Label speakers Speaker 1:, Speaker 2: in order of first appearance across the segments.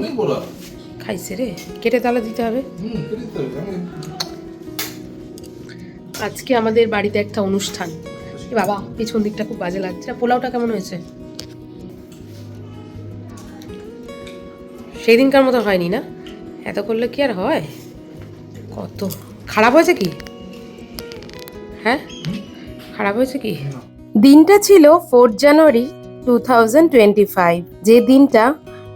Speaker 1: অনেক বড়
Speaker 2: খাইছে রে। কেটে তালা দিতে হবে। আজকে আমাদের বাড়িতে একটা অনুষ্ঠান। বাবা পিছন দিকটা খুব বাজে লাগছে। আর পোলাওটা কেমন হয়েছে? সেই দিনকার মতো হয়নি না? এত করলে কি আর হয়? কত? খারাপ হয়েছে কি? হ্যাঁ? খারাপ হয়েছে কি? দিনটা ছিল fourth January two thousand twenty five যে দিনটা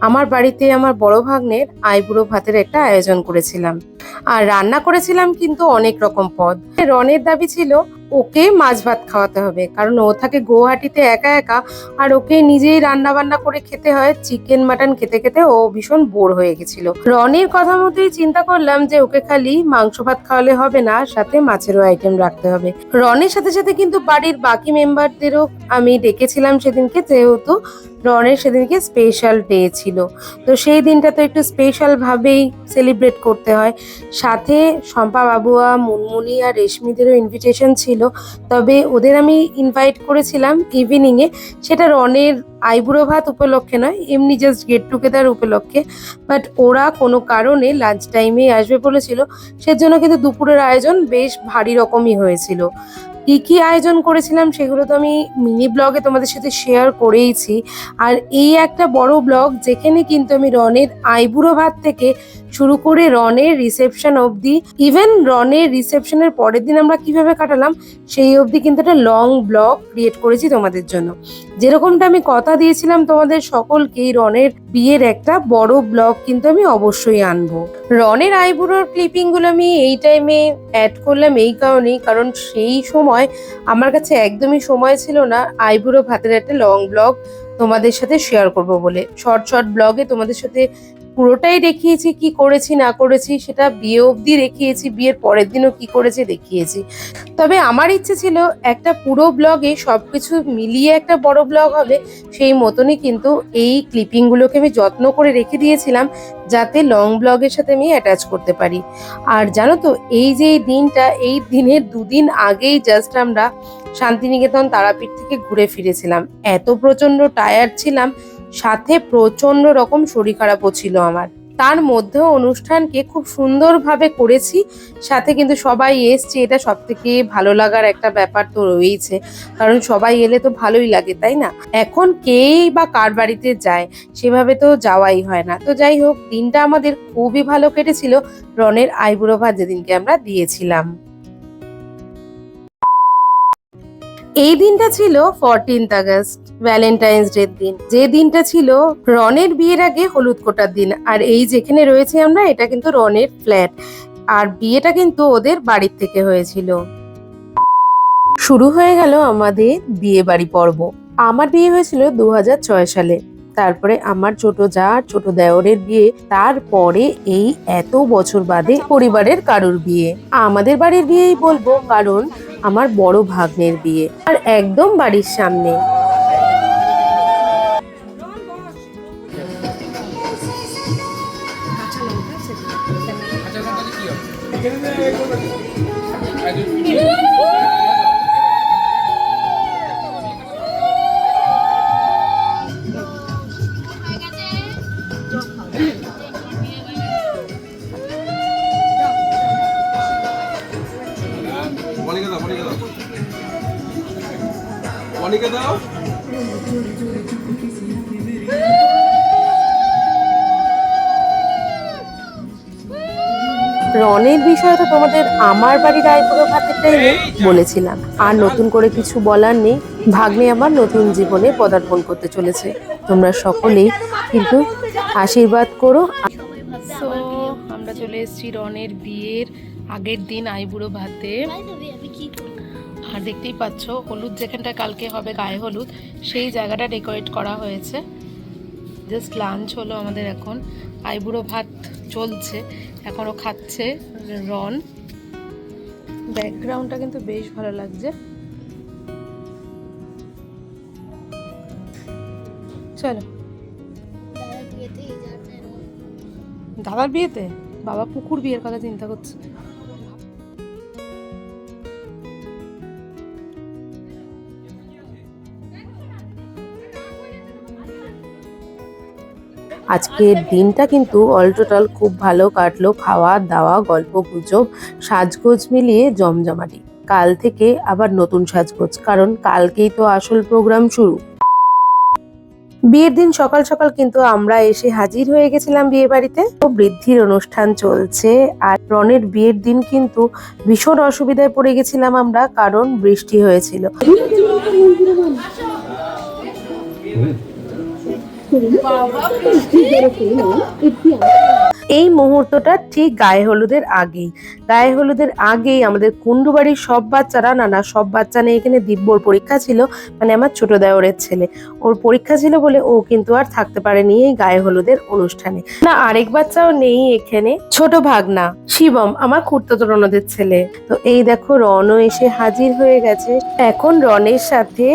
Speaker 2: আমার বাড়িতে আমার বড় ভাগ্নের আইবুড়ো ভাতের একটা আয়োজন করেছিলাম। আর রান্না করেছিলাম কিন্তু অনেক রকম পদ। রনের দাবি ছিল, ওকে মাছ ভাত খাওয়াতে হবে, কারণ ও থাকে গুয়াহাটিতে একা একা, আর ওকে নিজেই রান্না বান্না করে খেতে হয়, চিকেন, মাটন খেতে খেতে ও ভীষণ বোর হয়ে গেছিল। রনের কথা মতোই চিন্তা করলাম যে ওকে খালি মাংস ভাত খাওয়ালে হবে না সাথে মাছেরও আইটেম রাখতে হবে। রনের সাথে সাথে কিন্তু বাড়ির বাকি মেম্বারদেরও আমি ডেকেছিলাম সেদিনকে, যেহেতু রনের সেদিনকে স্পেশাল ডে ছিল। তো সেই দিনটা তো একটু স্পেশালভাবেই সেলিব্রেট করতে হয়। সাথে শম্পা বাবুয়া, মুনমুনি আর রেশমিদেরও ইনভিটেশন ছিল। তবে ওদের আমি ইনভাইট করেছিলাম ইভিনিংয়ে সেটা রনের আইবুড়ো ভাত উপলক্ষে নয়, এমনি জাস্ট গেট টুগেদার উপলক্ষে। বাট ওরা কোনো কারণে লাঞ্চ টাইমেই আসবে বলেছিল। সেজন্য কিন্তু দুপুরের আয়োজন বেশ ভারী রকমই হয়েছিল। কি কি আয়োজন করেছিলাম সেগুলো তো আমি মিনি ব্লগে তোমাদের সাথে শেয়ার করেইছি। আর এই একটা বড় ব্লগ যেখানে কিন্তু আমি রনের আইবুড়ো ভাত থেকে শুরু করে রনের রিসেপশন অবধি ইভেন রনের রিসেপশনের পরের দিন আমরা কীভাবে কাটালাম, সেই অবধি কিন্তু একটা লং ব্লগ ক্রিয়েট করেছি তোমাদের জন্য। যেরকমটা আমি কথা দিয়েছিলাম তোমাদের সকলকেই রনের বিয়ের একটা বড় ব্লগ কিন্তু আমি অবশ্যই আনব। রনের আইবুড়োর ক্লিপিংগুলো আমি এই টাইমে অ্যাড করলাম এই কারণেই, কারণ সেই সময় আমার কাছে একদমই সময় ছিল না আইবুড়ো ভাতের একটা লং ব্লগ তোমাদের সাথে শেয়ার করব বলে। শর্ট শর্ট ব্লগে তোমাদের সাথে পুরোটাই দেখিয়েছি, কি করেছি, না করেছি, সেটা বিয়ে অবধি দেখিয়েছি, বিয়ের পরের দিনও কি করেছি দেখিয়েছি। তবে আমার ইচ্ছে ছিল একটা পুরো ব্লগে সব কিছু মিলিয়ে একটা বড় ব্লগ হবে, সেই মতনই কিন্তু এই ক্লিপিংগুলোকে আমি যত্ন করে রেখে দিয়েছিলাম, যাতে লং ব্লগের সাথে আমি অ্যাটাচ করতে পারি। আর জানো তো, এই যে দিনটা, এই দিনের দুদিন আগেই জাস্ট আমরা শান্তিনিকেতন তারাপীঠ থেকে ঘুরে ফিরেছিলাম। এত প্রচণ্ড টায়ার্ড ছিলাম সাথে প্রচণ্ড রকম শরীর খারাপও ছিল আমার। তার মধ্যেও অনুষ্ঠানকে খুব সুন্দরভাবে করেছি, সাথে কিন্তু সবাই এসছে, এটা সব থেকে ভালো লাগার একটা ব্যাপার তো রয়েছে কারণ সবাই এলে তো ভালোই লাগে, তাই না? এখন কেই বা কার বাড়িতে যায়, সেভাবে তো যাওয়াই হয় না। তো যাই হোক, দিনটা আমাদের খুবই ভালো কেটেছিল, রনের আইবুড়ো ভাত যেদিনকে আমরা দিয়েছিলাম। এই দিনটা ছিল ফোরটিন্থ আগস্ট। ভ্যালেন্টাইন্স ডে দিন। যে দিনটা ছিল রনের বিয়ের আগে হলুদ কোটার দিন। আর এই যেখানে রয়েছে আমরা, এটা কিন্তু রনের ফ্ল্যাট আর বিয়েটা কিন্তু ওদের বাড়ির থেকে হয়েছিল। শুরু হয়ে গেল আমাদের বিয়ে বাড়ি পর্ব। আমার বিয়ে হয়েছিল দু হাজার ছয় সালে। তারপরে আমার ছোট যা ছোট দেওরের বিয়ে। তারপরে এই এত বছর বাদে পরিবারের কারুর বিয়ে। আমাদের বাড়ির বিয়েই বলব কারণ আমার বড় ভাগ্নের বিয়ে। আর একদম বাড়ির সামনে। বিষয়ে তো তোমাদের আমার বাড়ির আইপুরো ভাতেরটাই বলেছিলাম। আর নতুন করে কিছু বলার নেই। ভাগ্নে আমার নতুন জীবনে পদার্পণ করতে চলেছে। তোমরা সকলেই কিন্তু আশীর্বাদ করো। আমরা চলে এসেছি রনের বিয়ের আগের দিন আইবুড়ো ভাতে। আর দেখতেই পাচ্ছ হলুদ যেখানটা কালকে হবে গায়ে হলুদ সেই জায়গাটা ডেকোরেট করা হয়েছে। জাস্ট লাঞ্চ হলো আমাদের এখন। আইবুড়ো ভাত চলছে এখনও খাচ্ছে। রন ব্যাকগ্রাউন্ডটা কিন্তু বেশ ভালো লাগছে। চলো। দাদার বিয়েতে? বাবা পুকুর বিয়ের কথা চিন্তা করছে। আজকের দিনটা কিন্তু অল টোটাল খুব ভালো কাটলো। খাওয়া দাওয়া গল্প গুজব সাজগোজ মিলিয়ে জমজমাটি। কাল থেকে আবার নতুন সাজগোজ কারণ কালকেই তো আসল প্রোগ্রাম শুরু। বিয়ের দিন সকাল সকাল কিন্তু আমরা এসে হাজির হয়ে গেছিলাম বিয়ে বাড়িতে। তো বৃদ্ধির অনুষ্ঠান চলছে আর রনের বিয়ের দিন কিন্তু ভীষণ অসুবিধায় পড়ে গেছিলাম আমরা কারণ বৃষ্টি হয়েছিল। এই মুহূর্তটা ঠিক গায়ে হলুদের আগেই। গায়ে হলুদের আগেই আমাদের কুন্ডু বাড়ির সব বাচ্চারা, না না, সব বাচ্চা নিয়ে এখানে দিব্যর পরীক্ষা ছিল মানে আমার ছোট দেওরের ছেলে। ওর পরীক্ষা ছিল বলে ও কিন্তু আর থাকতে পারেনি এই গায়ে হলুদের অনুষ্ঠানে। না, আরেক বাচ্চাও নেই এখানে। ছোট ভাগনা, শিবম, আমার খুঁড়তো রণদের ছেলে। তো এই দেখো, রনও এসে হাজির হয়ে গেছে। এখন রনের সাথে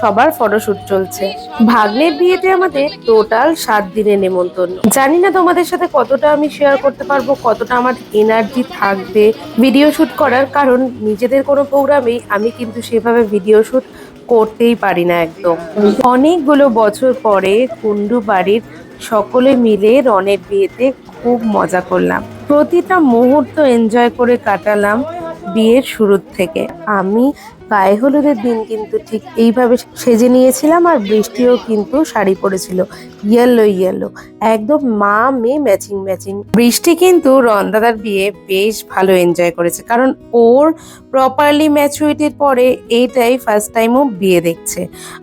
Speaker 2: সবার ফটোশুট চলছে। ভাগ্নের বিয়েতে আমাদের টোটাল সাত দিনের নেমন্তন্ন। জানি না তোমাদের সাথে কতটা আমি শেয়ার করতে পারব, কতটা আমার এনার্জি থাকবে। ভিডিও শুট করার কারণ নিজেদের কোনো প্রোগ্রামেই আমি কিন্তু সেভাবে ভিডিও শুট করতেই পারি না একদম। অনেকগুলো বছর পরে কুন্ডু বাড়ির সকলে মিলে রনের বিয়েতে খুব মজা করলাম। প্রতিটা মুহূর্ত এনজয় করে কাটালাম। বিয়ের শুরুর থেকে। আমি গায়ে হলুদের দিন কিন্তু ঠিক এইভাবে সেজে নিয়েছিলাম আর বৃষ্টিও কিন্তু শাড়ি পরেছিল। ইয়েলো ইয়েলো একদম মা, মেয়ে ম্যাচিং ম্যাচিং বৃষ্টি কিন্তু রন্দাদার বিয়ে বেশ ভালো এনজয় করেছে। কারণ ওর প্রপারলি ম্যাচুরিটির পরে এইটাই ফার্স্ট টাইম ও বিয়ে দেখছে।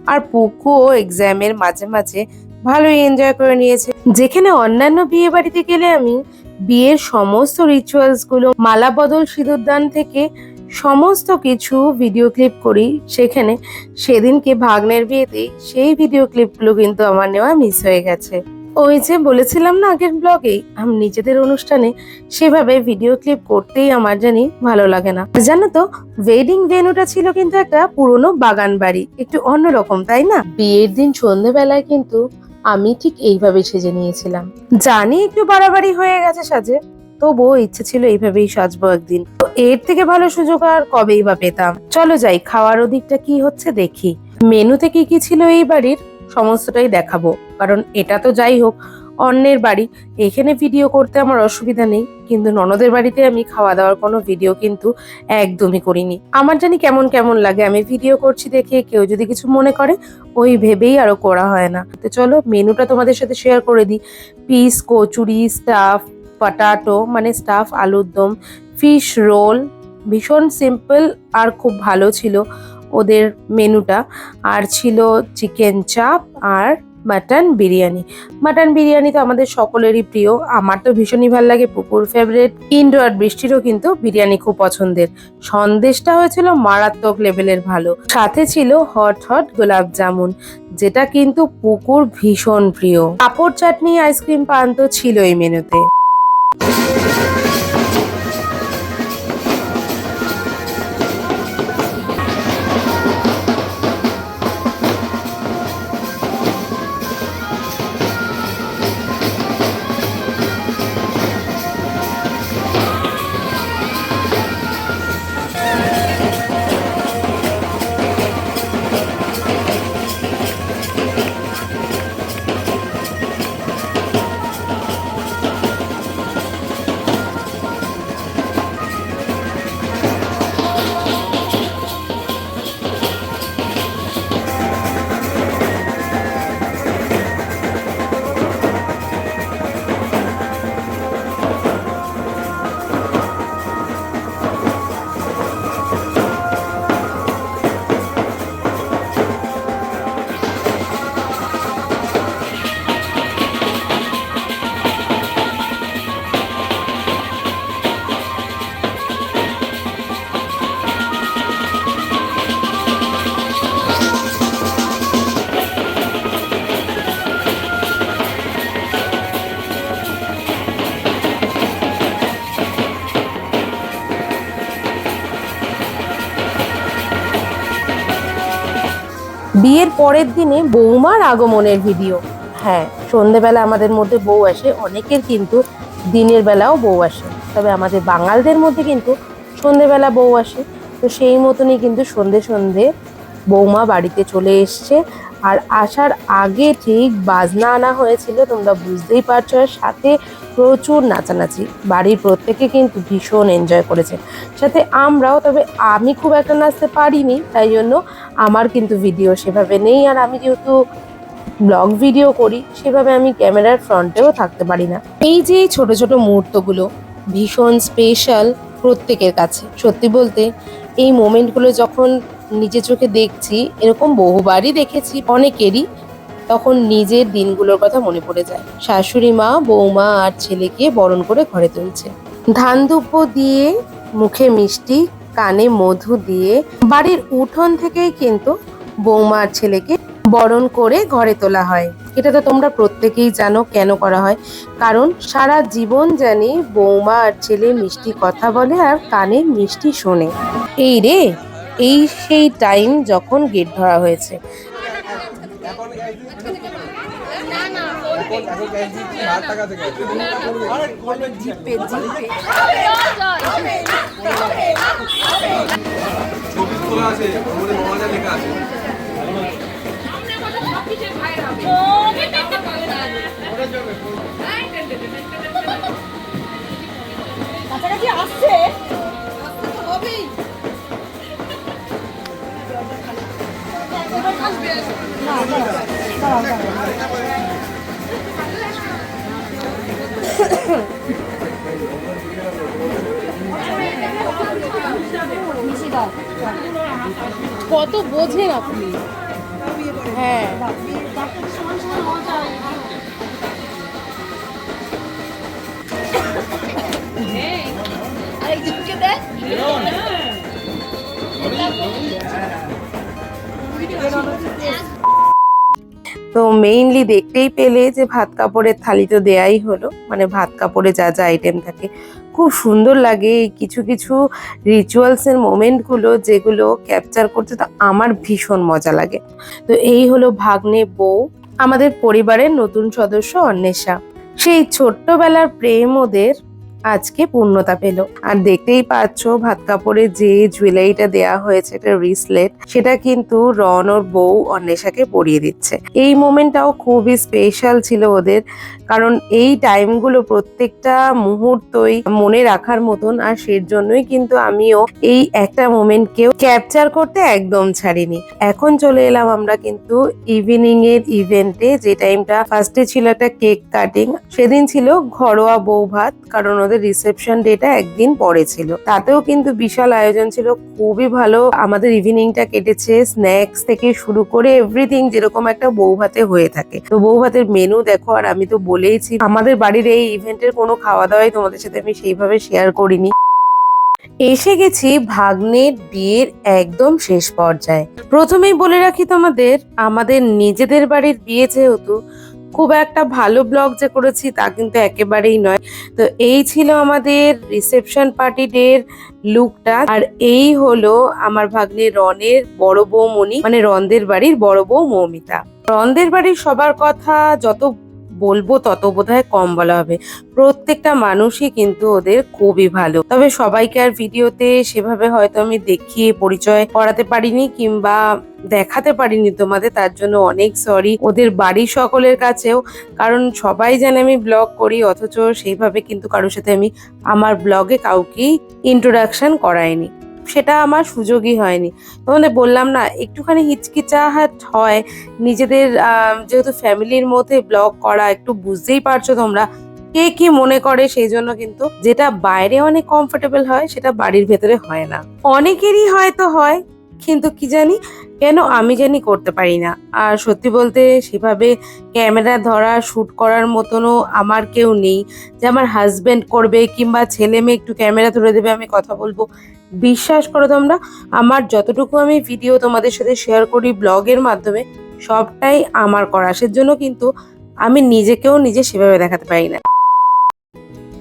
Speaker 2: আর পুকুও এক্সামের মাঝে মাঝে ভালোই এনজয় করে নিয়েছে। যেখানে অন্যান্য বিয়ে বাড়িতে গেলে আমি বিয়ের সমস্ত রিচুয়ালসগুলো, মালা বদল, সিঁদুরদান থেকে সমস্ত কিছু ভিডিও ক্লিপ করি। সেখানে সেদিনকে ভাগ্নের বিয়েতে সেই ভিডিও ক্লিপগুলো কিন্তু আমার নেওয়া মিস হয়ে গেছে। ওই যে বলেছিলাম না আগের ব্লগেই আমি নিজেদের অনুষ্ঠানে সেভাবে ভিডিও ক্লিপ করতেই আমার জানি ভালো লাগে না। জানো তো ওয়েডিং ভেন্যুটা ছিল কিন্তু একটা পুরনো বাগান বাড়ি একটু অন্যরকম, তাই না? বিয়ের দিন সন্ধেবেলায় কিন্তু আমি ঠিক এইভাবে সেজে নিয়েছিলাম। জানি একটু বাড়াবাড়ি হয়ে গেছে সাজে, তবুও ইচ্ছে ছিল এইভাবেই সাজবো একদিন। তো এর থেকে ভালো সুযোগ আর কবেই বা পেতাম। চলো যাই, খাওয়ার ওদিকটা কি হচ্ছে দেখি। মেনুতে কি কি ছিল এই বাড়ির, সমস্তটাই দেখাবো। কারণ এটা তো যাই হোক অন্যের বাড়ি। এখানে ভিডিও করতে আমার অসুবিধা নেই, কিন্তু ননদের বাড়িতে আমি খাওয়া দাওয়ার কোনো ভিডিও কিন্তু একদমই করিনি। আমার জানি কেমন কেমন লাগে, আমি ভিডিও করছি দেখে কেউ যদি কিছু মনে করে, ওই ভেবেই আরও করা হয় না। তো চলো, মেনুটা তোমাদের সাথে শেয়ার করে দিই। পিস কচুরি স্টাফ পটাটো মানে স্টাফ আলুর দম ফিশ রোল ভীষণ সিম্পল আর খুব ভালো ছিল ওদের মেনুটা। আর ছিল চিকেন চাপ আর মাটন বিরিয়ানি। মাটন বিরিয়ানি তো আমাদের সকলেরই প্রিয়। আমার তো ভীষণই ভালো লাগে, পুকুর ফেভারেট ইন্ডো আর বৃষ্টিরও কিন্তু বিরিয়ানি খুব পছন্দের। সন্দেশটা হয়েছিল মারাত্মক লেভেলের ভালো। সাথে ছিল হট হট গোলাপ জামুন, যেটা কিন্তু পুকুর ভীষণ প্রিয়। পাপড় চাটনি আইসক্রিম পান তো ছিল এই মেনুতে। বিয়ের পরের দিনে বৌমার আগমনের ভিডিও। হ্যাঁ সন্ধেবেলা আমাদের মধ্যে বউ আসে, অনেকের কিন্তু দিনের বেলাও বউ আসে। তবে আমাদের বাঙালদের মধ্যে কিন্তু সন্ধেবেলা বউ আসে। তো সেই মতনই কিন্তু সন্ধে সন্ধে বৌমা বাড়িতে চলে এসছে। আর আসার আগে ঠিক বাজনা আনা হয়েছিল, তোমরা বুঝতেই পারছ সাথে প্রচুর নাচানাচি। বাড়ির প্রত্যেকে কিন্তু ভীষণ এনজয় করেছে। সাথে আমরাও, তবে আমি খুব একটা নাচতে পারিনি, তাই জন্য আমার কিন্তু ভিডিও সেভাবে নেই। আর আমি যেহেতু ব্লগ ভিডিও করি, সেভাবে আমি ক্যামেরার ফ্রন্টেও থাকতে পারি না। এই যে ছোট ছোট মুহূর্তগুলো ভীষণ স্পেশাল প্রত্যেকের কাছে। সত্যি বলতে, এই মোমেন্টগুলো যখন নিজের চোখে দেখছি, এরকম বহুবারই দেখেছি অনেকেরই, তখন নিজের দিনগুলোর কথা মনে পড়ে যায়। শাশুড়ি মা, বৌমা আর ছেলেকে বরণ করে ঘরে তুলছে। ধান দুব্য দিয়ে মুখে মিষ্টি, কানে মধু দিয়ে বাড়ির উঠোন থেকেই কিন্তু বৌমা আর ছেলেকে বরণ করে ঘরে তোলা হয়। এটা তো তোমরা প্রত্যেকেই জানো কেন করা হয়। কারণ সারা জীবন জানি বৌমা আর ছেলে মিষ্টি কথা বলে আর কানে মিষ্টি শোনে। এই রে! এই সেই টাইম যখন গেট ধরা হয়েছে।
Speaker 1: এখন
Speaker 2: কত বোঝেন আপনি? হ্যাঁ।
Speaker 3: আরেকজনকে দেখ
Speaker 2: তো মেইনলি দেখতেই পেলে যে ভাত কাপড়ের থালি তো দেয়াই হলো। মানে ভাত কাপড়ে যা যা আইটেম থাকে। খুব সুন্দর লাগে এই কিছু কিছু রিচুয়ালসের মোমেন্টগুলো যেগুলো ক্যাপচার করতে তো আমার ভীষণ মজা লাগে। তো এই হলো ভাগ্নে বউ, আমাদের পরিবারের নতুন সদস্য অন্বেষা। সেই ছোট্টবেলার প্রেম ওদের আজকে পূর্ণতা পেল। আর দেখতেই পাচ্ছ, ভাত কাপড়ে যে জুয়েলারিটা দেয়া হয়েছে, একটা রিসলেট, সেটা কিন্তু রন ওর বউ অন্বেষাকে পরিয়ে দিচ্ছে। এই মোমেন্টটাও খুবই স্পেশাল ছিল ওদের। কারণ এই টাইমগুলো প্রত্যেকটা মুহূর্তই মনে রাখার মতন আর সের জন্যই কিন্তু আমিও এই একটা মোমেন্টকেও ক্যাপচার করতে একদম ছাড়িনি। এখন চলে এলাম আমরা কিন্তু ইভিনিং এর ইভেন্টে যে টাইমটা ফার্স্টে ছিল একটা কেক কাটিং সেদিন ছিল ঘরোয়া বউ ভাত কারণ ওদের রিসেপশন ডেটা একদিন পরে ছিল। তাতেও কিন্তু বিশাল আয়োজন ছিল, খুবই ভালো। আমাদের ইভিনিংটা কেটেছে স্ন্যাক্স থেকে শুরু করে এভরিথিং যেরকম একটা বউ ভাতে হয়ে থাকে। তো বউ ভাতের মেনু দেখো, আর আমি তো বলেইছি আমাদের বাড়ির এই ইভেন্টের কোনো খাওয়া দাওয়াই তোমাদের সাথে আমি সেইভাবে শেয়ার করিনি। এসে গেছি ভাগ্নের বিয়ের একদম শেষ পর্যায়ে। প্রথমেই বলে রাখি তোমাদের, আমাদের নিজেদের বাড়ির বিয়ে যেহেতু, খুব একটা ভালো ব্লগ যে করেছি তা কিন্তু একেবারেই নয়। তো এই ছিল আমাদের রিসেপশন পার্টিদের লুকটা আর এই হলো আমার ভাগ্নে রনের বড় বউ মনি মানে রনদের বাড়ির বড় বউ মৌমিতা রনদের বাড়ির সবার কথা যত বলব তত বোধহয় কম বলা হবে। প্রত্যেকটা মানুষই কিন্তু ওদের খুবই ভালো। তবে সবাইকে আর ভিডিওতে সেভাবে হয়তো আমি দেখিয়ে পরিচয় করাতে পারিনি কিংবা দেখাতে পারিনি তোমাদের, তার জন্য অনেক সরি ওদের বাড়ির সকলের কাছেও। কারণ সবাই জানে আমি ব্লগ করি, অথচ সেইভাবে কিন্তু কারোর সাথে আমি আমার ব্লগে কাউকেই ইন্ট্রোডাকশন করাইনি। সেটা আমার সুযোগই হয়নি। তোমাদের বললাম না, একটুখানি হিচকিচাহাট হয়। নিজেদের যেহেতু ফ্যামিলির মধ্যে ব্লগ করা একটু বুঝতেই পারছ তোমরা। কে কি মনে করে সেই জন্য কিন্তু যেটা বাইরে অনেক কমফোর্টেবল হয়, সেটা বাড়ির ভেতরে হয় না। অনেকেরই হয়তো হয়, কিন্তু কি জানি? কেন আমি জানি করতে পারি না। আর সত্যি বলতে সেভাবে ক্যামেরা ধরা শ্যুট করার মতনও আমার কেউ নেই। যে আমার হাজবেন্ড করবে কিংবা ছেলে মেয়ে একটু ক্যামেরা ধরে দেবে, আমি কথা বলব। বিশ্বাস করো তোমরা, আমার যতটুকু আমি ভিডিও তোমাদের সাথে শেয়ার করি ব্লগের মাধ্যমে, সবটাই আমার করা জন্য কিন্তু আমি নিজেকেও নিজে সেভাবে দেখাতে পারি না।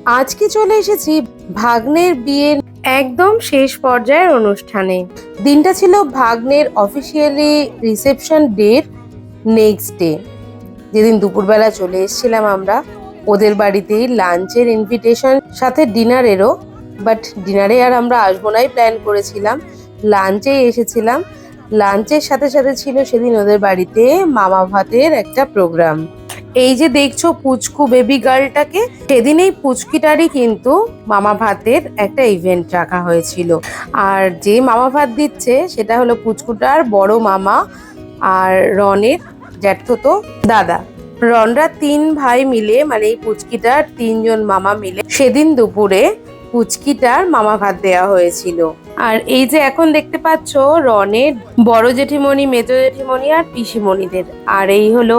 Speaker 2: আজকে চলে এসেছি ভাগ্নের বিয়ের একদম শেষ পর্যায়ের অনুষ্ঠানে। দিনটা ছিল ভাগ্নের অফিসিয়ালি রিসেপশন ডের নেক্সট ডে যেদিন দুপুরবেলা চলে এসেছিলাম আমরা, ওদের বাড়িতেই লাঞ্চের ইনভিটেশন সাথে ডিনারেরও বাট ডিনারে আর আমরা আসব নাই প্ল্যান করেছিলাম। লাঞ্চে এসেছিলাম। লাঞ্চের সাথে সাথে ছিল সেদিন ওদের বাড়িতে মামা ভাতের একটা প্রোগ্রাম। এই যে দেখছ পুচকু বেবি গার্লটাকে সেদিন এই পুচকিটারই কিন্তু মামা ভাতের একটা ইভেন্ট রাখা হয়েছিল। আর যে মামা ভাত দিচ্ছে, সেটা হলো পুচকুটার বড় মামা আর রনের জ্যাঠতো দাদা। রনরা তিন ভাই মিলে মানে এই পুচকিটার তিনজন মামা মিলে, সেদিন দুপুরে পুচকিটার মামা ভাত দেওয়া হয়েছিল। আর এই যে এখন দেখতে পাচ্ছ, রনের বড় জেঠিমণি, মেজো জেঠিমণি আর পিসিমণিদের। আর এই হলো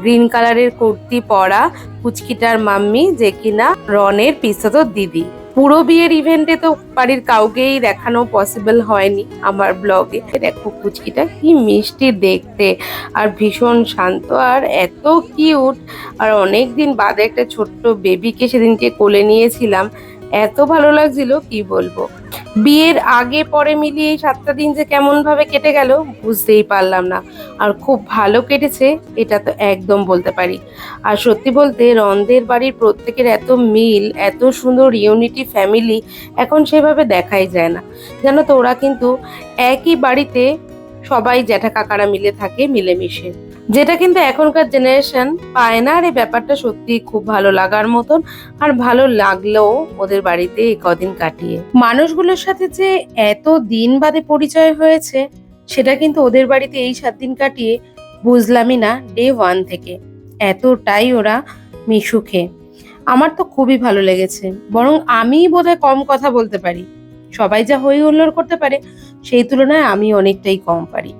Speaker 2: গ্রিন কালারের কুর্তি পরা পুচকিটার মাম্মি, যে কিনা রনের পিসতো দিদি। পুরো বিয়ের ইভেন্টে তো বাড়ির কাউকেই দেখানো পসিবল হয়নি আমার ব্লগে দেখো পুচকিটা কি মিষ্টি দেখতে, আর ভীষণ শান্ত, আর এত কিউট আর অনেক দিন বাদে একটা ছোট্ট বেবিকে সেদিনকে কোলে নিয়েছিলাম। এত ভালো লাগছিল, কি বলব? বিয়ের আগে পরে মিলিয়ে এই সাতটা দিন যে কেমন ভাবে কেটে গেল, বুঝতেই পারলাম না। আর খুব ভালো কেটেছে, এটা তো একদম বলতে পারি। আর সত্যি বলতে, রন্দের বাড়ির প্রত্যেকের এত মিল, এত সুন্দর ইউনিটি ফ্যামিলি এখন সেভাবে দেখাই যায় না। জানো তো, ওরা কিন্তু একই বাড়িতে সবাই জ্যাঠা কাকারা মিলে থাকে, মিলেমিশে। যেটা কিন্তু এখনকার জেনারেশন পায় না, আর এই ব্যাপারটা সত্যি খুব ভালো লাগার মতন, আর ভালো লাগলেও ওদের বাড়িতে এই কদিন কাটিয়ে। মানুষগুলোর সাথে যে এত দিন বাদে পরিচয় হয়েছে, সেটা কিন্তু ওদের বাড়িতে এই সাত দিন কাটিয়ে বুঝলামই না ডে ওয়ান থেকে। এতটাই ওরা মিশুখে আমার তো খুবই ভালো লেগেছে। বরং আমিই বোধহয় কম কথা বলতে পারি। সবাই যা হই হুল্লোড় করতে পারে, সেই তুলনায় আমি অনেকটাই কম পারি।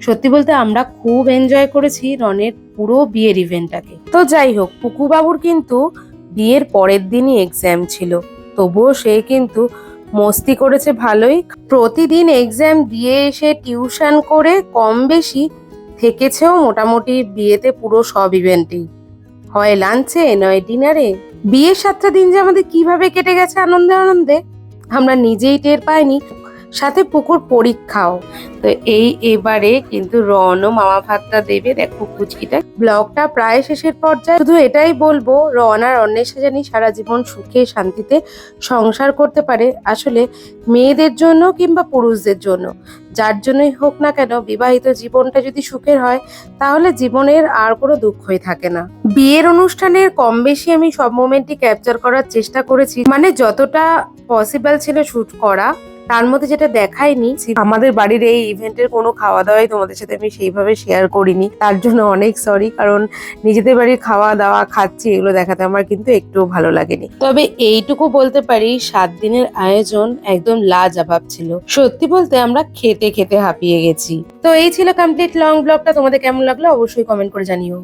Speaker 2: সত্যি বলতে আমরা খুব এনজয় করেছি রনের পুরো বিয়ের ইভেন্টটাকে তো যাই হোক পুকুবাবুর কিন্তু বিয়ের পরের দিনই এক্সাম ছিল। তবুও সে কিন্তু মস্তি করেছে ভালোই। প্রতিদিন এক্সাম দিয়ে এসে টিউশন করে কম বেশি থেকেছেও মোটামুটি বিয়েতে পুরো সব ইভেন্টেই হয় লাঞ্চে নয় ডিনারে বিয়ের সাতটা দিন যে আমাদের কীভাবে কেটে গেছে আনন্দে আনন্দে, আমরা নিজেই টের পাইনি। সাথে পুকুর পরীক্ষাও। তো এই এবারে কিন্তু রনও মামা ভাতটা দেবে। দেখো কুচকিটা ব্লগটা প্রায় শেষের পর্যায়ে। শুধু এটাই বলব রন আর অন্বেষা জানি সারা জীবন সুখে, শান্তিতে সংসার করতে পারে। আসলে মেয়েদের জন্য কিংবা পুরুষদের জন্য, যার জন্যই হোক না কেন, বিবাহিত জীবনটা যদি সুখের হয়, তাহলে জীবনের আর কোনো দুঃখই থাকে না। বিয়ের অনুষ্ঠানের কম বেশি আমি সব মোমেন্টই ক্যাপচার করার চেষ্টা করেছি। মানে যতটা পসিবল ছিল শুট করা। তার মধ্যে যেটা দেখায়নি আমাদের বাড়ির এই ইভেন্টের কোনো খাওয়া দাওয়াই তোমাদের সাথে আমি সেইভাবে শেয়ার করিনি। তার জন্য অনেক সরি কারণ নিজেদের বাড়ির খাওয়া দাওয়া খাচ্ছি, এগুলো দেখাতে আমার কিন্তু একটুও ভালো লাগেনি। তবে এইটুকু বলতে পারি, সাত দিনের আয়োজন একদম লাজবাব ছিল। সত্যি বলতে আমরা খেতে খেতে হাঁপিয়ে গেছি। তো এই ছিল কমপ্লিট লং ব্লগটা তোমাদের কেমন লাগল অবশ্যই কমেন্ট করে জানিও।